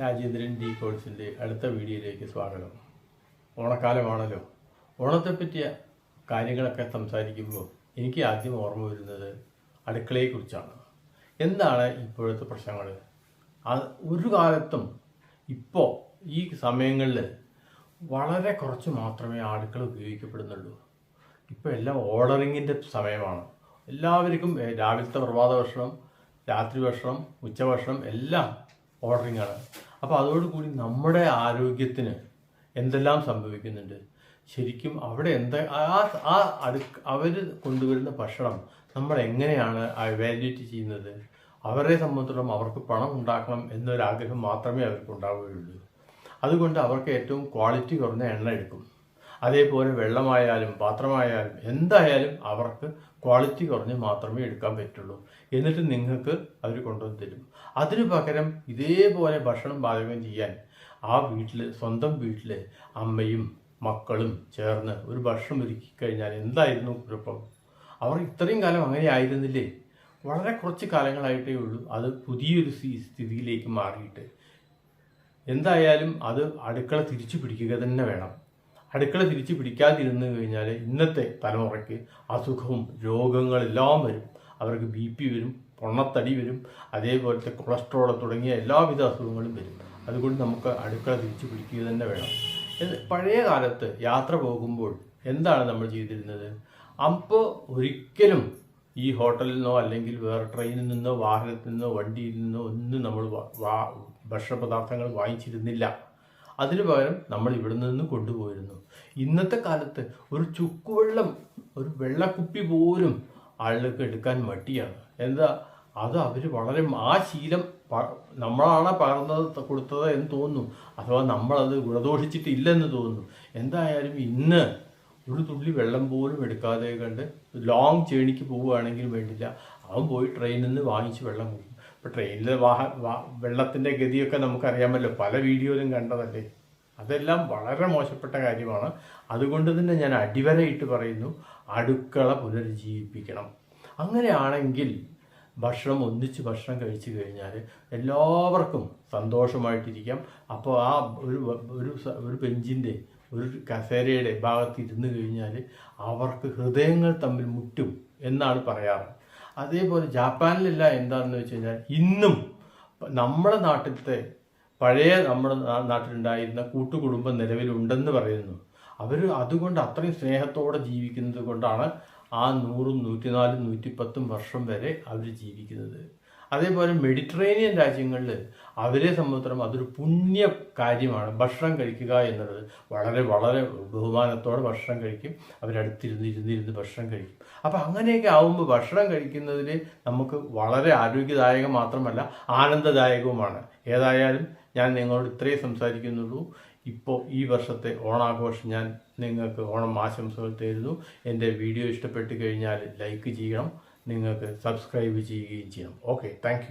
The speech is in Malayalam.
രാജേന്ദ്രൻ ഡി കോഴ്സിന്റെ അടുത്ത വീഡിയോയിലേക്ക് സ്വാഗതം. ഓണക്കാലമാണല്ലോ. ഓണത്തെ പറ്റിയ കാര്യങ്ങളൊക്കെ സംസാരിക്കുമ്പോൾ എനിക്ക് ആദ്യം ഓർമ്മ വരുന്നത് അടുക്കളയെക്കുറിച്ചാണ്. എന്താണ് ഇപ്പോഴത്തെ പ്രശ്നങ്ങൾ? ഒരു കാലത്തും ഇപ്പോൾ ഈ സമയങ്ങളിൽ വളരെ കുറച്ച് മാത്രമേ അടുക്കള ഉപയോഗിക്കപ്പെടുന്നുള്ളൂ. ഇപ്പോൾ എല്ലാം ഓർഡറിങ്ങിന്റെ സമയമാണ്. എല്ലാവർക്കും രാവിലത്തെ പ്രഭാത ഭക്ഷണം രാത്രി ഭക്ഷണം ഉച്ചഭക്ഷണം എല്ലാം ഓർഡറിംഗ് ആണ് അപ്പോൾ അതോടുകൂടി നമ്മുടെ ആരോഗ്യത്തിന് എന്തെല്ലാം സംഭവിക്കുന്നുണ്ട്? ശരിക്കും അവിടെ എന്താ ആ ആ അടു അവർ കൊണ്ടുവരുന്ന ഭക്ഷണം നമ്മൾ എങ്ങനെയാണ് വാല്യൂറ്റ് ചെയ്യുന്നത്? അവരെ സംബന്ധിച്ചിടത്തോളം അവർക്ക് പണം ഉണ്ടാക്കണം എന്നൊരാഗ്രഹം മാത്രമേ അവർക്ക് ഉണ്ടാവുകയുള്ളൂ അതുകൊണ്ട് അവർക്ക് ഏറ്റവും ക്വാളിറ്റി കുറഞ്ഞ എണ്ണ എടുക്കും. അതേപോലെ വെള്ളമായാലും പാത്രമായാലും എന്തായാലും അവർക്ക് ക്വാളിറ്റി കുറഞ്ഞ് മാത്രമേ എടുക്കാൻ പറ്റുള്ളൂ. എന്നിട്ട് നിങ്ങൾക്ക് അവർ കൊണ്ടുവന്ന് തരും. അതിനു പകരം ഇതേപോലെ ഭക്ഷണം പാചകം ചെയ്യാൻ ആ വീട്ടിൽ സ്വന്തം വീട്ടിൽ അമ്മയും മക്കളും ചേർന്ന് ഒരു ഭക്ഷണം ഒരുക്കി കഴിഞ്ഞാൽ എന്തായിരുന്നു കുഴപ്പം? അവർ ഇത്രയും കാലം അങ്ങനെ ആയിരുന്നില്ലേ? വളരെ കുറച്ച് കാലങ്ങളായിട്ടേ ഉള്ളൂ അത് പുതിയൊരു സ്ഥിതിയിലേക്ക് മാറിയിട്ട്. എന്തായാലും അത് അടുക്കള തിരിച്ചു പിടിക്കുക തന്നെ വേണം. അടുക്കള തിരിച്ചു പിടിക്കാതിരുന്നു കഴിഞ്ഞാൽ ഇന്നത്തെ തലമുറയ്ക്ക് അസുഖവും രോഗങ്ങളെല്ലാം വരും. അവർക്ക് ബി പി വരും പൊണ്ണത്തടി വരും അതേപോലത്തെ കൊളസ്ട്രോൾ തുടങ്ങിയ എല്ലാവിധ അസുഖങ്ങളും വരും. അതുകൊണ്ട് നമുക്ക് അടുക്കള തിരിച്ചു പിടിക്കുക തന്നെ വേണം. പഴയ കാലത്ത് യാത്ര പോകുമ്പോൾ എന്താണ് നമ്മൾ ചെയ്തിരുന്നത്? അപ്പോൾ ഒരിക്കലും ഈ ഹോട്ടലിൽ നിന്നോ അല്ലെങ്കിൽ വേറെ ട്രെയിനിൽ നിന്നോ വാഹനത്തിൽ നിന്നോ വണ്ടിയിൽ നിന്നോ ഒന്നും നമ്മൾ ഭക്ഷണപദാർത്ഥങ്ങൾ വാങ്ങിച്ചിരുന്നില്ല. അതിനു പകരം നമ്മൾ ഇവിടെ നിന്ന് കൊണ്ടുപോയിരുന്നു. ഇന്നത്തെ കാലത്ത് ഒരു ചുക്കുവെള്ളം ഒരു വെള്ളക്കുപ്പി പോലും ആളുകൾക്ക് എടുക്കാൻ മടിയാണ്. എന്താ? അത് അവർ വളരെ ആ ശീലം നമ്മളാണ് പകർന്നത് കൊടുത്തത് എന്ന് തോന്നുന്നു. അഥവാ നമ്മളത് ഗുണദോഷിച്ചിട്ടില്ലെന്ന് തോന്നുന്നു. എന്തായാലും ഇന്ന് ഒരു തുള്ളി വെള്ളം പോലും എടുക്കാതെ കണ്ട് ലോങ് ജേണിക്ക് പോവുകയാണെങ്കിൽ വേണ്ടില്ല. അവൻ പോയി ട്രെയിനിൽ നിന്ന് വാങ്ങിച്ച് വെള്ളം കുടിക്കും. ഇപ്പം ട്രെയിനിൽ വാഹ വെള്ളത്തിന്റെ ഗതിയൊക്കെ നമുക്കറിയാമല്ലോ. പല വീഡിയോയിലും കണ്ടതല്ലേ? അതെല്ലാം വളരെ മോശപ്പെട്ട കാര്യമാണ്. അതുകൊണ്ട് തന്നെ ഞാൻ അടിവരയിട്ട് പറയുന്നു അടുക്കള പുനരുജ്ജീവിപ്പിക്കണം. അങ്ങനെയാണെങ്കിൽ ഭക്ഷണം ഒന്നിച്ച് ഭക്ഷണം കഴിച്ചു കഴിഞ്ഞാൽ എല്ലാവർക്കും സന്തോഷമായിട്ടിരിക്കാം. അപ്പോൾ ആ ഒരു ഒരു ഒരു ബെഞ്ചിന്റെ ഒരു കസേരയുടെ ഭാഗത്ത് ഇരുന്ന് കഴിഞ്ഞാൽ അവർക്ക് ഹൃദയങ്ങൾ തമ്മിൽ മുട്ടും എന്നാണ് പറയാറ്. അതേപോലെ ജാപ്പാനിലല്ല എന്താണെന്ന് വെച്ച് കഴിഞ്ഞാൽ ഇന്നും നമ്മുടെ നാട്ടിലത്തെ പഴയ നമ്മുടെ നാട്ടിലുണ്ടായിരുന്ന കൂട്ടുകുടുംബം നിലവിലുണ്ടെന്ന് പറയുന്നു. അവർ അതുകൊണ്ട് അത്രയും സ്നേഹത്തോടെ ജീവിക്കുന്നത് കൊണ്ടാണ് ആ നൂറും നൂറ്റിനാലും നൂറ്റിപ്പത്തും വർഷം വരെ അവർ ജീവിക്കുന്നത്. അതേപോലെ മെഡിറ്ററേനിയൻ രാജ്യങ്ങളിൽ അവരെ സംബന്ധിച്ചിടത്തോളം അതൊരു പുണ്യ കാര്യമാണ്. ഭക്ഷണം കഴിക്കുക എന്നുള്ളത് വളരെ വളരെ ബഹുമാനത്തോടെ ഭക്ഷണം കഴിക്കും. അവരടുത്തിരുന്ന് ഇരുന്നിരുന്ന് ഭക്ഷണം കഴിക്കും. അപ്പം അങ്ങനെയൊക്കെ ആവുമ്പോൾ ഭക്ഷണം കഴിക്കുന്നതിൽ നമുക്ക് വളരെ ആരോഗ്യദായകം മാത്രമല്ല ആനന്ദദായകവുമാണ്. ഏതായാലും ഞാൻ നിങ്ങളോട് ഇത്രയും സംസാരിക്കുന്നുള്ളൂ. ഇപ്പോൾ ഈ വർഷത്തെ ഓണാഘോഷം ഞാൻ നിങ്ങൾക്ക് ഓണം ആശംസകൾ തരുന്നു. എന്റെ വീഡിയോ ഇഷ്ടപ്പെട്ട് കഴിഞ്ഞാൽ ലൈക്ക് ചെയ്യണം. നിങ്ങൾക്ക് സബ്സ്ക്രൈബ് ചെയ്യുകയും ചെയ്യണം. Okay thank